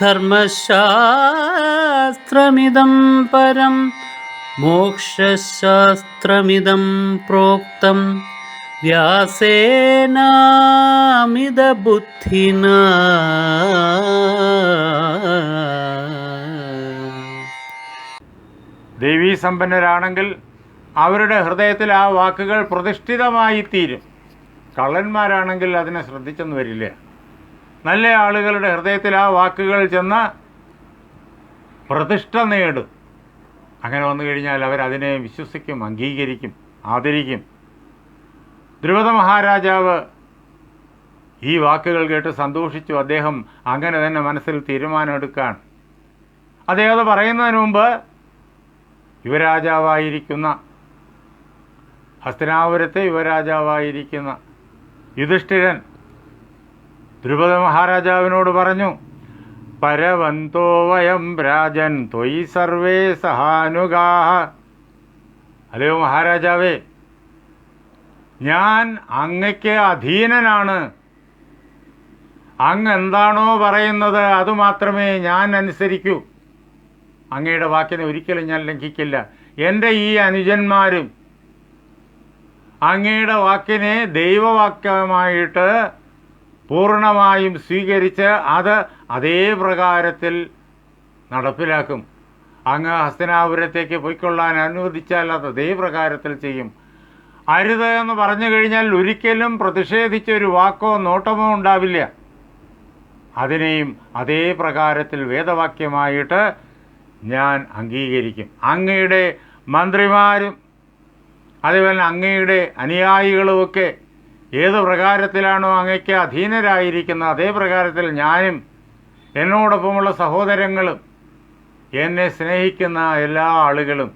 ധർമ്മശാസ്ത്രമിദം പരം മോക്ഷശാസ്ത്രമിതം പ്രോക്തം. വ്യാസേനാമിതബുദ്ധിന. ദേവീസമ്പന്നരാണെങ്കിൽ അവരുടെ ഹൃദയത്തിൽ ആ വാക്കുകൾ പ്രതിഷ്ഠിതമായി തീരും കള്ളന്മാരാണെങ്കിൽ അതിനെ ശ്രദ്ധിച്ചെന്ന് വരില്ല. നല്ല ആളുകളുടെ ഹൃദയത്തിൽ ആ വാക്കുകൾ ചെന്ന് പ്രതിഷ്ഠ നേടും. അങ്ങനെ വന്നു കഴിഞ്ഞാൽ അവരതിനെ വിശ്വസിക്കും അംഗീകരിക്കും ആദരിക്കും. ധ്രുവത മഹാരാജാവ് ഈ വാക്കുകൾ കേട്ട് സന്തോഷിച്ചു. അദ്ദേഹം അങ്ങനെ തന്നെ മനസ്സിൽ തീരുമാനമെടുക്കാൻ. അദ്ദേഹം പറയുന്നതിന് മുമ്പ് യുവരാജാവായിരിക്കുന്ന ഹസ്തനാപുരത്തെ യുവരാജാവായിരിക്കുന്ന യുധിഷ്ഠിരൻ ധ്രുപദ മഹാരാജാവിനോട് പറഞ്ഞു പരവന്തോ വയം രാജൻ ത്വയി സർവേ സഹാനുഗാഹ. അല്ലയോ മഹാരാജാവേ ഞാൻ അങ്ങയ്ക്ക് അധീനനാണ്. അങ്ങ് എന്താണോ പറയുന്നത് അതുമാത്രമേ ഞാൻ അനുസരിക്കൂ. അങ്ങയുടെ വാക്കിനെ ഒരിക്കലും ഞാൻ ലംഘിക്കില്ല. എന്റെ ഈ അനുജന്മാരും അങ്ങയുടെ വാക്കിനെ ദൈവവാക്യമായിട്ട് പൂർണമായും സ്വീകരിച്ച് അത് അതേ പ്രകാരത്തിൽ നടപ്പിലാക്കും. അങ്ങ് ഹസ്തനാപുരത്തേക്ക് പൊയ്ക്കൊള്ളാൻ അനുവദിച്ചാൽ അത് അതേ പ്രകാരത്തിൽ ചെയ്യും. അരുത് എന്ന് പറഞ്ഞു കഴിഞ്ഞാൽ ഒരിക്കലും പ്രതിഷേധിച്ച ഒരു വാക്കോ നോട്ടമോ ഉണ്ടാവില്ല. അതിനെയും അതേ പ്രകാരത്തിൽ വേദവാക്യമായിട്ട് ഞാൻ അംഗീകരിക്കും. അങ്ങയുടെ മന്ത്രിമാരും അതുപോലെ അങ്ങയുടെ അനുയായികളുമൊക്കെ ഏത് പ്രകാരത്തിലാണോ അങ്ങയ്ക്ക് അധീനരായിരിക്കുന്നത് അതേ പ്രകാരത്തിൽ ഞാനും എന്നോടൊപ്പമുള്ള സഹോദരങ്ങളും എന്നെ സ്നേഹിക്കുന്ന എല്ലാ ആളുകളും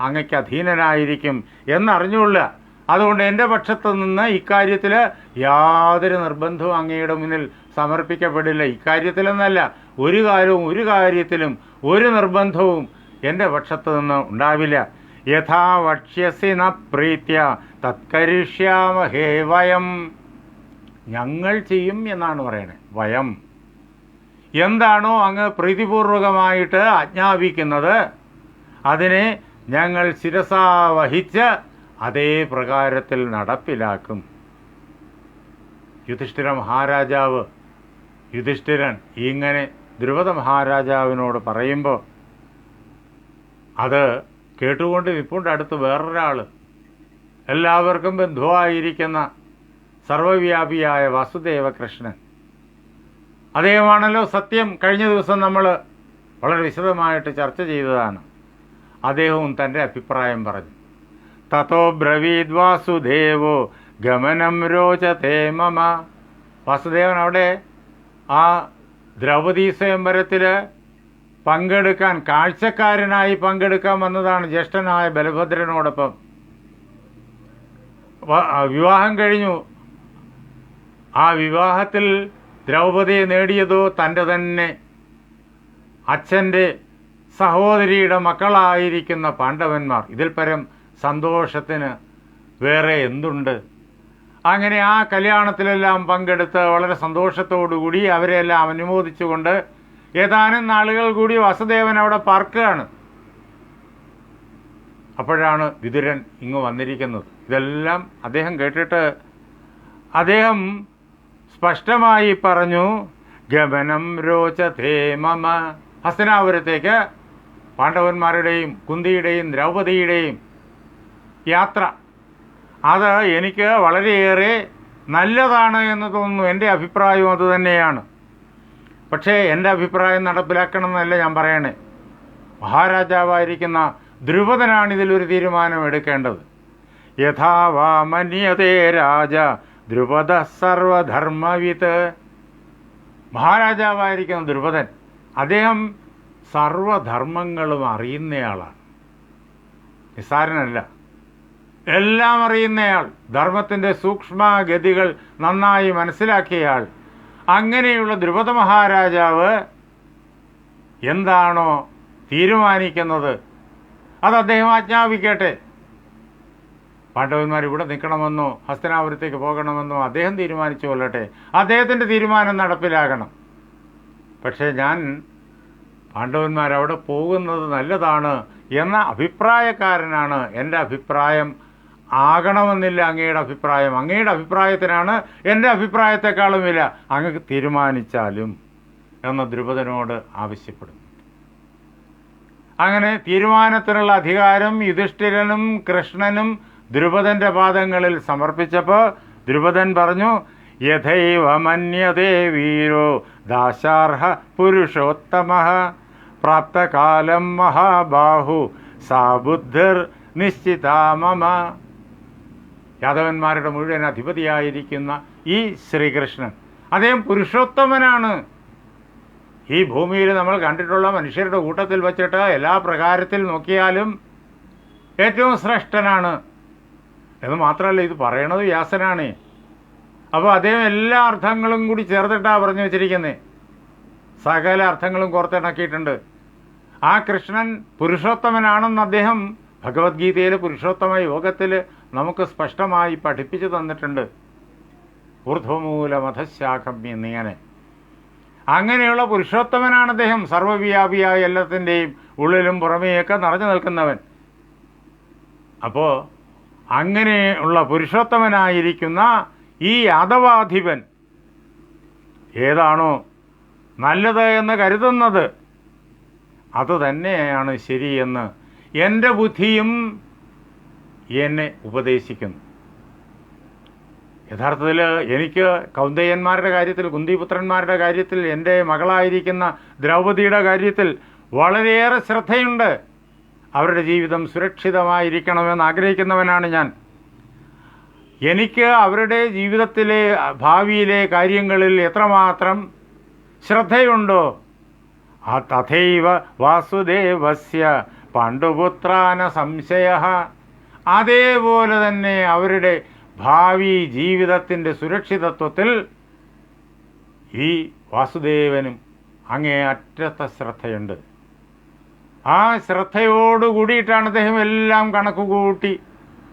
അങ്ങയ്ക്ക് അധീനരായിരിക്കും എന്നറിഞ്ഞുകൊള്ളുക. അതുകൊണ്ട് എന്റെ പക്ഷത്തു നിന്ന് ഇക്കാര്യത്തിൽ യാതൊരു നിർബന്ധവും അങ്ങയുടെ മുന്നിൽ സമർപ്പിക്കപ്പെടില്ല. ഇക്കാര്യത്തിലെന്നല്ല ഒരു കാര്യവും ഒരു കാര്യത്തിലും ഒരു നിർബന്ധവും എന്റെ പക്ഷത്തു നിന്ന് ഉണ്ടാവില്ല. യഥാ വക്ഷ്യസി ന പ്രീത്യ. തത്കരിഷ്യാമഹേ വയം. ഞങ്ങൾ ചെയ്യും എന്നാണ് പറയുന്നത് വയം. എന്താണോ അങ്ങ് പ്രീതിപൂർവകമായിട്ട് ആജ്ഞാപിക്കുന്നത്. അതിനെ ഞങ്ങൾ ശിരസാവഹിച്ച് അതേ പ്രകാരത്തിൽ നടപ്പിലാക്കും. യുധിഷ്ഠിര മഹാരാജാവ് യുധിഷ്ഠിരൻ ഇങ്ങനെ ധ്രുവത മഹാരാജാവിനോട് പറയുമ്പോൾ അത് കേട്ടുകൊണ്ട് നിപ്പുണ്ട് അടുത്ത് വേറൊരാൾ എല്ലാവർക്കും ബന്ധുവായിരിക്കുന്ന സർവവ്യാപിയായ വാസുദേവ കൃഷ്ണൻ അദ്ദേഹമാണല്ലോ സത്യം കഴിഞ്ഞ ദിവസം നമ്മൾ വളരെ വിശദമായിട്ട് ചർച്ച ചെയ്തതാണ്. അദ്ദേഹവും തന്റെ അഭിപ്രായം പറഞ്ഞു. തതോ ബ്രവീദ് വാസുദേവോ ഗമനം രോചതേ മമ. വാസുദേവൻ അവിടെ ആ ദ്രൗപദീ സ്വയംവരത്തിൽ പങ്കെടുക്കാൻ കാഴ്ചക്കാരനായി പങ്കെടുക്കാൻ വന്നതാണ് ജ്യേഷ്ഠനായ ബലഭദ്രനോടൊപ്പം. വിവാഹം കഴിഞ്ഞു. ആ വിവാഹത്തിൽ ദ്രൗപദിയെ നേടിയതോ തന്റെ തന്നെ അച്ഛന്റെ സഹോദരിയുടെ മക്കളായിരിക്കുന്ന പാണ്ഡവന്മാർ. ഇതിൽ പരം സന്തോഷത്തിന് വേറെ എന്തുണ്ട്? അങ്ങനെ ആ കല്യാണത്തിലെല്ലാം പങ്കെടുത്ത് വളരെ സന്തോഷത്തോടുകൂടി അവരെല്ലാം അനുമോദിച്ചുകൊണ്ട് ഏതാനും നാളുകൾ കൂടി വസുദേവൻ അവിടെ പാർക്കുകയാണ്. അപ്പോഴാണ് വിതുരൻ ഇങ്ങ് വന്നിരിക്കുന്നത്. ഇതെല്ലാം അദ്ദേഹം കേട്ടിട്ട് അദ്ദേഹം സ്പഷ്ടമായി പറഞ്ഞു ഗമനം രോചതേ മമ. ഹസ്തനാപുരത്തേക്ക് പാണ്ഡവന്മാരുടെയും കുന്തിയുടെയും ദ്രൗപദിയുടെയും യാത്ര. അത് എനിക്ക് വളരെയേറെ നല്ലതാണ് എന്ന് തോന്നുന്നു. എന്റെ അഭിപ്രായവും അത് തന്നെയാണ്. പക്ഷേ എന്റെ അഭിപ്രായം നടപ്പിലാക്കണം എന്നല്ല ഞാൻ പറയണേ. മഹാരാജാവായിരിക്കുന്ന ധ്രുപദനാണ് ഇതിലൊരു തീരുമാനം എടുക്കേണ്ടത്. യഥാവാമനിയതേ രാജ ധ്രുപദ സർവധർമ്മവിത്ത് മഹാരാജാവായിരിക്കുന്ന ധ്രുപദൻ അദ്ദേഹം സർവധർമ്മങ്ങളും അറിയുന്നയാളാണ്. നിസ്സാരനല്ല. എല്ലാം അറിയുന്നയാൾ ധർമ്മത്തിന്റെ സൂക്ഷ്മഗതികൾ നന്നായി മനസ്സിലാക്കിയയാൾ അങ്ങനെയുള്ള ദ്രുപദ മഹാരാജാവ് എന്താണോ തീരുമാനിക്കുന്നത്? അത് അദ്ദേഹം ആജ്ഞാപിക്കട്ടെ. പാണ്ഡവന്മാർ ഇവിടെ നിൽക്കണമെന്നോ ഹസ്തനാപുരത്തേക്ക് പോകണമെന്നോ അദ്ദേഹം തീരുമാനിച്ചു കൊള്ളട്ടെ. അദ്ദേഹത്തിന്റെ തീരുമാനം നടപ്പിലാകണം. പക്ഷേ ഞാൻ പാണ്ഡവന്മാർ അവിടെ പോകുന്നത് നല്ലതാണ് എന്ന അഭിപ്രായക്കാരനാണ് എന്റെ അഭിപ്രായം. ആകണമെന്നില്ല അങ്ങയുടെ അഭിപ്രായം. അങ്ങയുടെ അഭിപ്രായത്തിനാണ് എന്റെ അഭിപ്രായത്തെക്കാളും വില. അങ്ങ് തീരുമാനിച്ചാലും എന്ന് ദ്രുപദനോട് ആവശ്യപ്പെടുന്നു. അങ്ങനെ തീരുമാനത്തിനുള്ള അധികാരം യുധിഷ്ഠിരനും കൃഷ്ണനും ദ്രുപദന്റെ പാദങ്ങളിൽ സമർപ്പിച്ചപ്പോൾ ദ്രുപദൻ പറഞ്ഞു യഥൈവ മന്യതേ വീരോ ദാശാർഹ പുരുഷോത്തമ. പ്രാപ്തകാലം മഹാബാഹു സാബുദ്ധിർ നിശ്ചിതാമമ നിശ്ചിതാ മമ. യാദവന്മാരുടെ മുഴുവൻ അധിപതിയായിരിക്കുന്ന ഈ ശ്രീകൃഷ്ണൻ അദ്ദേഹം പുരുഷോത്തമനാണ്. ഈ ഭൂമിയിൽ നമ്മൾ കണ്ടിട്ടുള്ള മനുഷ്യരുടെ കൂട്ടത്തിൽ വച്ചിട്ട് എല്ലാ പ്രകാരത്തിൽ നോക്കിയാലും ഏറ്റവും ശ്രേഷ്ഠനാണ്. എന്ന് മാത്രമല്ല ഇത് പറയണത് വ്യാസനാണ്. അപ്പോൾ അദ്ദേഹം എല്ലാ അർത്ഥങ്ങളും കൂടി ചേർത്തിട്ടാണ് പറഞ്ഞു വെച്ചിരിക്കുന്നത് സകല അർത്ഥങ്ങളും കോർത്തിണക്കിയിട്ടുണ്ട്. ആ കൃഷ്ണൻ പുരുഷോത്തമനാണെന്ന് അദ്ദേഹം ഭഗവത്ഗീതയിൽ പുരുഷോത്തമ യോഗത്തിൽ നമുക്ക് സ്പഷ്ടമായി പഠിപ്പിച്ചു തന്നിട്ടുണ്ട്. ഊർധ്വമൂലമധശാഖം എന്നിങ്ങനെ അങ്ങനെയുള്ള പുരുഷോത്തമനാണ് അദ്ദേഹം. സർവവ്യാപിയായ എല്ലാത്തിന്റെയും ഉള്ളിലും പുറമേയൊക്കെ നിറഞ്ഞു നിൽക്കുന്നവൻ. അപ്പോൾ അങ്ങനെയുള്ള പുരുഷോത്തമനായിരിക്കുന്ന ഈ യാദവാധിപൻ ഏതാണോ നല്ലത് എന്ന് കരുതുന്നത്. അതുതന്നെയാണ് ശരിയെന്ന്. എന്റെ ബുദ്ധിയും എന്നെ ഉപദേശിക്കുന്നു. യഥാർത്ഥത്തിൽ എനിക്ക് കൗന്ദയന്മാരുടെ കാര്യത്തിൽ കുന്തിപുത്രന്മാരുടെ കാര്യത്തിൽ എന്റെ മകളായിരിക്കുന്ന ദ്രൗപതിയുടെ കാര്യത്തിൽ വളരെയേറെ ശ്രദ്ധയുണ്ട്. അവരുടെ ജീവിതം സുരക്ഷിതമായിരിക്കണമെന്ന് ആഗ്രഹിക്കുന്നവനാണ് ഞാൻ. എനിക്ക് അവരുടെ ജീവിതത്തിലെ ഭാവിയിലെ കാര്യങ്ങളിൽ എത്രമാത്രം ശ്രദ്ധയുണ്ടോ ആ തഥൈവ വാസുദേവസ്യ പാണ്ഡുപുത്രാന സംശയ അതേപോലെ തന്നെ അവരുടെ ഭാവി ജീവിതത്തിന്റെ സുരക്ഷിതത്വത്തിൽ ഈ വാസുദേവനും അങ്ങേ അറ്റത്തെ ശ്രദ്ധയുണ്ട്. ആ ശ്രദ്ധയോട് കൂടിയിട്ടാണ് അദ്ദേഹം എല്ലാം കണക്കുകൂട്ടി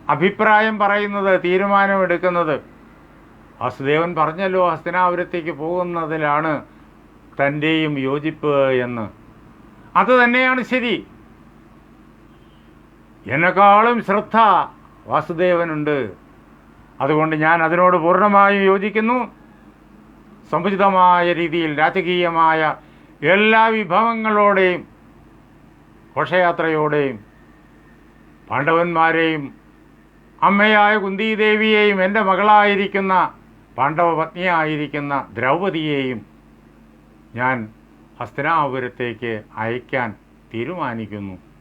അഭിപ്രായം പറയുന്നത് തീരുമാനമെടുക്കുന്നത്. വാസുദേവൻ പറഞ്ഞല്ലോ ഹസ്തനാപുരത്തേക്ക് പോകുന്നതിലാണ് തന്റെയും യോജിപ്പ് എന്ന്. അത് തന്നെയാണ് ശരി. എന്നെക്കാളും ശ്രദ്ധ വാസുദേവനുണ്ട്. അതുകൊണ്ട് ഞാൻ അതിനോട് പൂർണമായും യോജിക്കുന്നു. സമുചിതമായ രീതിയിൽ രാജകീയമായ എല്ലാ വിഭവങ്ങളോടെയും ഘോഷയാത്രയോടെയും പാണ്ഡവന്മാരെയും അമ്മയായ കുന്തിദേവിയെയും എന്റെ മകളായിരിക്കുന്ന പാണ്ഡവ പത്നിയായിരിക്കുന്ന ദ്രൗപദിയെയും ഞാൻ ഹസ്തനാപുരത്തേക്ക് അയക്കാൻ തീരുമാനിക്കുന്നു.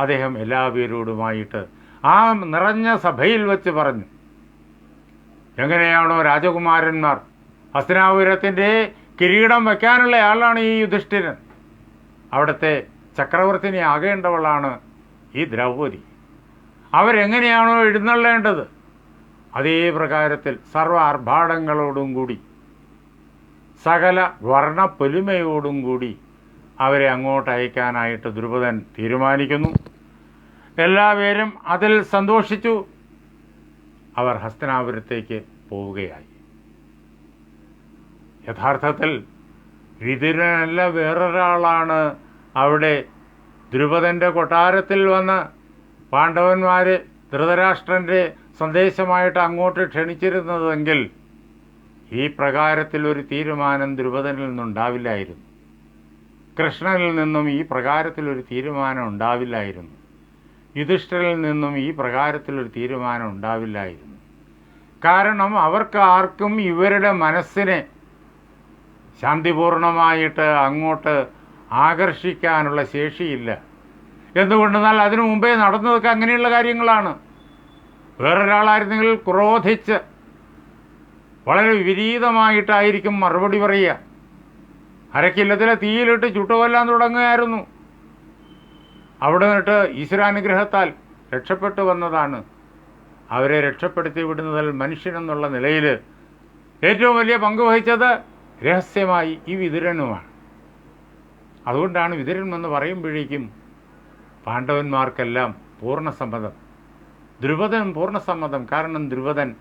അദ്ദേഹം എല്ലാ എല്ലാവരോടുമായിട്ട് ആ നിറഞ്ഞ സഭയിൽ വെച്ച് പറഞ്ഞു എങ്ങനെയാണോ രാജകുമാരന്മാർ ഹസ്തനാപുരത്തിന്റെ കിരീടം വയ്ക്കാനുള്ള ആളാണ് ഈ യുധിഷ്ഠിരൻ. അവിടുത്തെ ചക്രവർത്തിനി ആകേണ്ടവളാണ് ഈ ദ്രൗപദി. അവരെങ്ങനെയാണോ എഴുന്നള്ളേണ്ടത്? അതേ പ്രകാരത്തിൽ സർവ ആർഭാടങ്ങളോടും കൂടി സകല വർണപ്പൊലിമയോടും കൂടി അവരെ അങ്ങോട്ട് അയക്കാനായിട്ട് ദ്രുപദൻ തീരുമാനിക്കുന്നു. എല്ലാവരും അതിൽ സന്തോഷിച്ചു. അവർ ഹസ്തനാപുരത്തേക്ക് പോവുകയായി. യഥാർത്ഥത്തിൽ വിതുരനല്ല വേറൊരാളാണ് അവിടെ ധ്രുപദന്റെ കൊട്ടാരത്തിൽ വന്ന് പാണ്ഡവന്മാരെ ധൃതരാഷ്ട്രന്റെ സന്ദേശമായിട്ട് അങ്ങോട്ട് ക്ഷണിച്ചിരുന്നതെങ്കിൽ ഈ പ്രകാരത്തിൽ ഒരു തീരുമാനം ധ്രുപദനിൽ നിന്നുണ്ടാവില്ലായിരുന്നു. കൃഷ്ണനിൽ നിന്നും ഈ പ്രകാരത്തിൽ ഒരു തീരുമാനം ഉണ്ടാവില്ലായിരുന്നു. യുധിഷ്ഠിരിൽ നിന്നും ഈ പ്രകാരത്തിലൊരു തീരുമാനം ഉണ്ടാവില്ലായിരുന്നു. കാരണം അവർക്ക് ആർക്കും ഇവരുടെ മനസ്സിനെ ശാന്തിപൂർണമായിട്ട് അങ്ങോട്ട് ആകർഷിക്കാനുള്ള ശേഷിയില്ല. എന്തുകൊണ്ടെന്നാൽ അതിനു മുമ്പേ നടന്നതൊക്കെ അങ്ങനെയുള്ള കാര്യങ്ങളാണ്. വേറൊരാളായിരുന്നെങ്കിൽ ക്രോധിച്ച് വളരെ വിപരീതമായിട്ടായിരിക്കും മറുപടി പറയുക. അരക്കില്ലത്തിലെ തീയിലിട്ട് ചുട്ടുകൊല്ലാൻ തുടങ്ങുകയായിരുന്നു. അവിടെ നിന്നിട്ട് ഈശ്വരാനുഗ്രഹത്താൽ രക്ഷപ്പെട്ടു വന്നതാണ്. അവരെ രക്ഷപ്പെടുത്തി വിടുന്നതിൽ മനുഷ്യനെന്നുള്ള നിലയിൽ ഏറ്റവും വലിയ പങ്ക് വഹിച്ചത് രഹസ്യമായി ഈ വിതുരനുമാണ്. അതുകൊണ്ടാണ് വിതുരൻ എന്ന് പറയുമ്പോഴേക്കും പാണ്ഡവന്മാർക്കെല്ലാം പൂർണസമ്മതം. ദ്രുപദനും പൂർണസമ്മതം. കാരണം ധ്രുപദൻ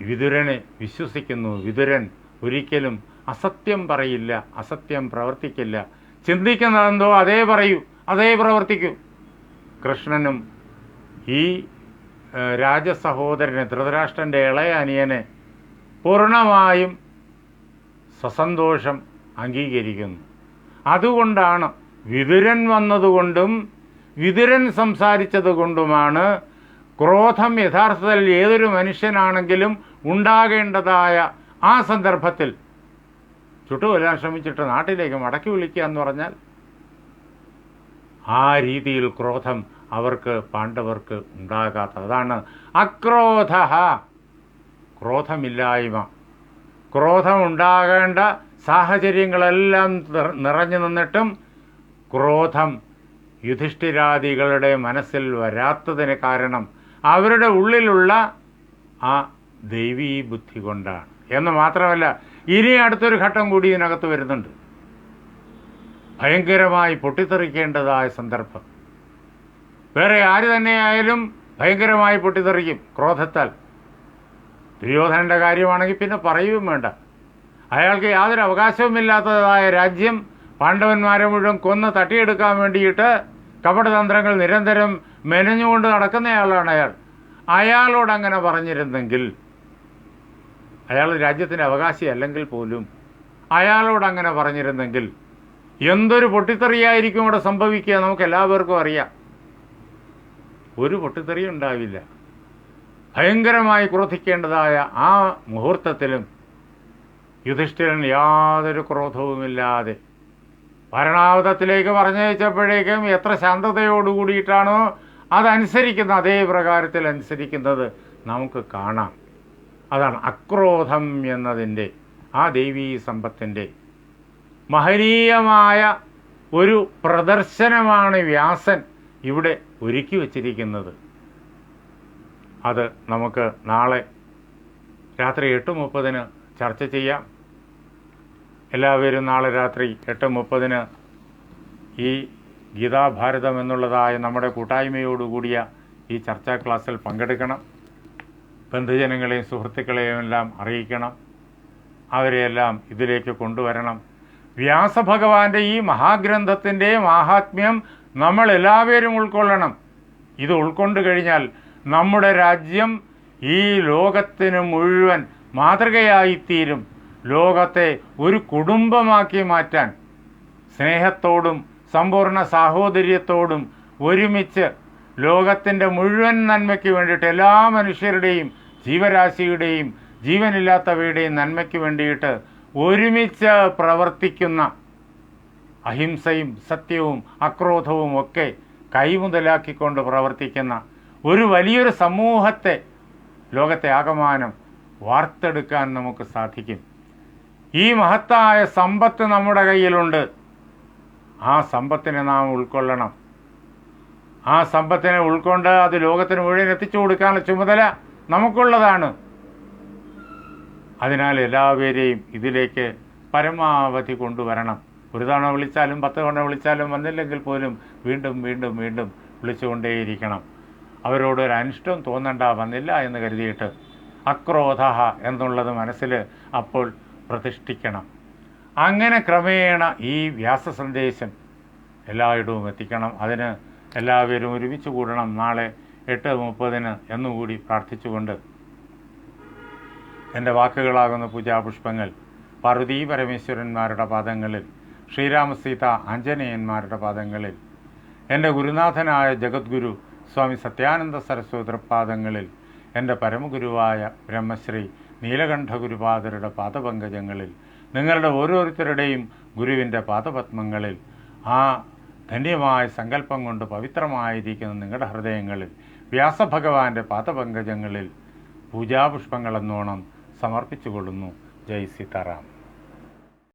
വിതുരനെ വിശ്വസിക്കുന്നു. വിതുരൻ ഒരിക്കലും അസത്യം പറയില്ല അസത്യം പ്രവർത്തിക്കില്ല. ചിന്തിക്കുന്നതെന്തോ അതേ പറയൂ. അതേ പ്രവർത്തിക്കൂ. കൃഷ്ണനും ഈ രാജസഹോദരനെ ധൃതരാഷ്ട്രന്റെ ഇളയ അനിയനെ പൂർണമായും സസന്തോഷം അംഗീകരിക്കുന്നു. അതുകൊണ്ടാണ് വിതുരൻ വന്നതുകൊണ്ടും വിതുരൻ സംസാരിച്ചത് കൊണ്ടുമാണ് ക്രോധം യഥാർത്ഥത്തിൽ ഏതൊരു മനുഷ്യനാണെങ്കിലും ഉണ്ടാകേണ്ടതായ ആ സന്ദർഭത്തിൽ ചുട്ടുകൊല്ലാൻ ശ്രമിച്ചിട്ട് നാട്ടിലേക്ക് മടക്കി വിളിക്കുക എന്ന് പറഞ്ഞാൽ ആ രീതിയിൽ ക്രോധം അവർക്ക് പാണ്ഡവർക്ക് ഉണ്ടാകാത്ത അതാണ്. അക്രോധ ക്രോധമില്ലായ്മ. ക്രോധമുണ്ടാകേണ്ട സാഹചര്യങ്ങളെല്ലാം നിറ- നിറഞ്ഞു നിന്നിട്ടും ക്രോധം യുധിഷ്ഠിരാദികളുടെ മനസ്സിൽ വരാത്തതിന് കാരണം അവരുടെ ഉള്ളിലുള്ള ആ ദൈവീ ബുദ്ധി കൊണ്ടാണ്. എന്ന് മാത്രമല്ല ഇനി അടുത്തൊരു ഘട്ടം കൂടി ഇതിനകത്ത് വരുന്നുണ്ട്. ഭയങ്കരമായി പൊട്ടിത്തെറിക്കേണ്ടതായ സന്ദർഭം. വേറെ ആര് തന്നെയായാലും ഭയങ്കരമായി പൊട്ടിത്തെറിക്കും ക്രോധത്താൽ. ദുര്യോധനന്റെ കാര്യമാണെങ്കിൽ പിന്നെ പറയുകയും വേണ്ട. അയാൾക്ക് യാതൊരു അവകാശവുമില്ലാത്തതായ രാജ്യം പാണ്ഡവന്മാരെ മുഴുവൻ കൊന്ന് തട്ടിയെടുക്കാൻ വേണ്ടിയിട്ട് കപടതന്ത്രങ്ങൾ നിരന്തരം മെനഞ്ഞുകൊണ്ട് നടക്കുന്നയാളാണ് അയാൾ. അയാളോട് അങ്ങനെ പറഞ്ഞിരുന്നെങ്കിൽ അയാൾ രാജ്യത്തിന്റെ അവകാശി അല്ലെങ്കിൽ പോലും. അയാളോട് അങ്ങനെ പറഞ്ഞിരുന്നെങ്കിൽ എന്തൊരു പൊട്ടിത്തെറിയായിരിക്കും ഇവിടെ സംഭവിക്കുക നമുക്ക് എല്ലാവർക്കും അറിയാം. ഒരു പൊട്ടിത്തെറി ഉണ്ടാവില്ല. ഭയങ്കരമായി ക്രോധിക്കേണ്ടതായ ആ മുഹൂർത്തത്തിലും യുധിഷ്ഠിരൻ യാതൊരു ക്രോധവുമില്ലാതെ ഭരണാവധത്തിലേക്ക് പറഞ്ഞയച്ചപ്പോഴേക്കും എത്ര ശാന്തതയോടുകൂടിയിട്ടാണോ അതനുസരിക്കുന്ന അതേ പ്രകാരത്തിൽ അനുസരിക്കുന്നത് നമുക്ക് കാണാം. അതാണ് അക്രോധം എന്നതിന്റെ ആ ദൈവീ സമ്പത്തിന്റെ മഹനീയമായ ഒരു പ്രദർശനമാണ് വ്യാസൻ ഇവിടെ ഒരുക്കി വച്ചിരിക്കുന്നത്. അത് നമുക്ക് നാളെ രാത്രി എട്ട് മുപ്പതിന് ചർച്ച ചെയ്യാം. എല്ലാവരും നാളെ രാത്രി എട്ട് മുപ്പതിന് ഈ ഗീതാഭാരതം എന്നുള്ളതായ നമ്മുടെ കൂട്ടായ്മയോടുകൂടിയ ഈ ചർച്ചാ ക്ലാസ്സിൽ പങ്കെടുക്കണം. ബന്ധുജനങ്ങളെയും സുഹൃത്തുക്കളെയും എല്ലാം അറിയിക്കണം. അവരെയെല്ലാം ഇതിലേക്ക് കൊണ്ടുവരണം. വ്യാസഭഗവാന്റെ ഈ മഹാഗ്രന്ഥത്തിന്റെ മാഹാത്മ്യം നമ്മൾ എല്ലാവരും ഉൾക്കൊള്ളണം. ഇത് ഉൾക്കൊണ്ട് കഴിഞ്ഞാൽ നമ്മുടെ രാജ്യം ഈ ലോകത്തിന് മുഴുവൻ മാതൃകയായിത്തീരും. ലോകത്തെ ഒരു കുടുംബമാക്കി മാറ്റാൻ. സ്നേഹത്തോടും സമ്പൂർണ സാഹോദര്യത്തോടും ഒരുമിച്ച് ലോകത്തിന്റെ മുഴുവൻ നന്മയ്ക്ക് വേണ്ടിയിട്ട് എല്ലാ മനുഷ്യരുടെയും ജീവരാശിയുടെയും ജീവനില്ലാത്തവയുടെയും നന്മയ്ക്ക് വേണ്ടിയിട്ട് ഒരുമിച്ച് പ്രവർത്തിക്കുന്ന അഹിംസയും സത്യവും അക്രോധവും ഒക്കെ കൈമുതലാക്കിക്കൊണ്ട് പ്രവർത്തിക്കുന്ന ഒരു വലിയൊരു സമൂഹത്തെ ലോകത്തെ ആകമാനം വാർത്തെടുക്കാൻ നമുക്ക് സാധിക്കും. ഈ മഹത്തായ സമ്പത്ത് നമ്മുടെ കയ്യിലുണ്ട്. ആ സമ്പത്തിനെ നാം ഉൾക്കൊള്ളണം. ആ സമ്പത്തിനെ ഉൾക്കൊണ്ട് അത് ലോകത്തിന് മുഴുവൻ എത്തിച്ചു കൊടുക്കാനുള്ള ചുമതല നമുക്കുള്ളതാണ്. അതിനാൽ എല്ലാവരെയും ഇതിലേക്ക് പരമാവധി കൊണ്ടുവരണം. ഒരു തവണ വിളിച്ചാലും പത്ത് തവണ വിളിച്ചാലും വന്നില്ലെങ്കിൽ പോലും വീണ്ടും വീണ്ടും വീണ്ടും വിളിച്ചുകൊണ്ടേയിരിക്കണം. അവരോട് ഒരു അനിഷ്ടം തോന്നണ്ട വന്നില്ല എന്ന് കരുതിയിട്ട് അക്രോധ എന്നുള്ളത് മനസ്സിൽ അപ്പോൾ പ്രതിഷ്ഠിക്കണം. അങ്ങനെ ക്രമേണ ഈ വ്യാസ സന്ദേശം എല്ലായിടവും എത്തിക്കണം. അതിന് എല്ലാവരും ഒരുമിച്ച് കൂടണം. നാളെ എട്ട് മുപ്പതിന് എന്നുകൂടി പ്രാർത്ഥിച്ചുകൊണ്ട് എന്റെ വാക്കുകളാകുന്ന പൂജാപുഷ്പങ്ങൾ പാർവതീ പരമേശ്വരന്മാരുടെ പാദങ്ങളിൽ ശ്രീരാമസീത ആഞ്ജനേയന്മാരുടെ പാദങ്ങളിൽ എന്റെ ഗുരുനാഥനായ ജഗദ്ഗുരു സ്വാമി സത്യാനന്ദ സരസ്വതി പാദങ്ങളിൽ എന്റെ പരമഗുരുവായ ബ്രഹ്മശ്രീ നീലകണ്ഠ ഗുരുപാദരുടെ പാദപങ്കജങ്ങളിൽ നിങ്ങളുടെ ഓരോരുത്തരുടെയും ഗുരുവിന്റെ പാദപത്മങ്ങളിൽ ആ ധന്യമായ സങ്കല്പം കൊണ്ട് പവിത്രമായിരിക്കുന്ന നിങ്ങളുടെ ഹൃദയങ്ങളിൽ വ്യാസഭഗവാന്റെ പാദപങ്കജങ്ങളിൽ പൂജാപുഷ്പങ്ങളെന്നോണം സമർപ്പിച്ചുകൊള്ളുന്നു. ജയ് സീതാറാം.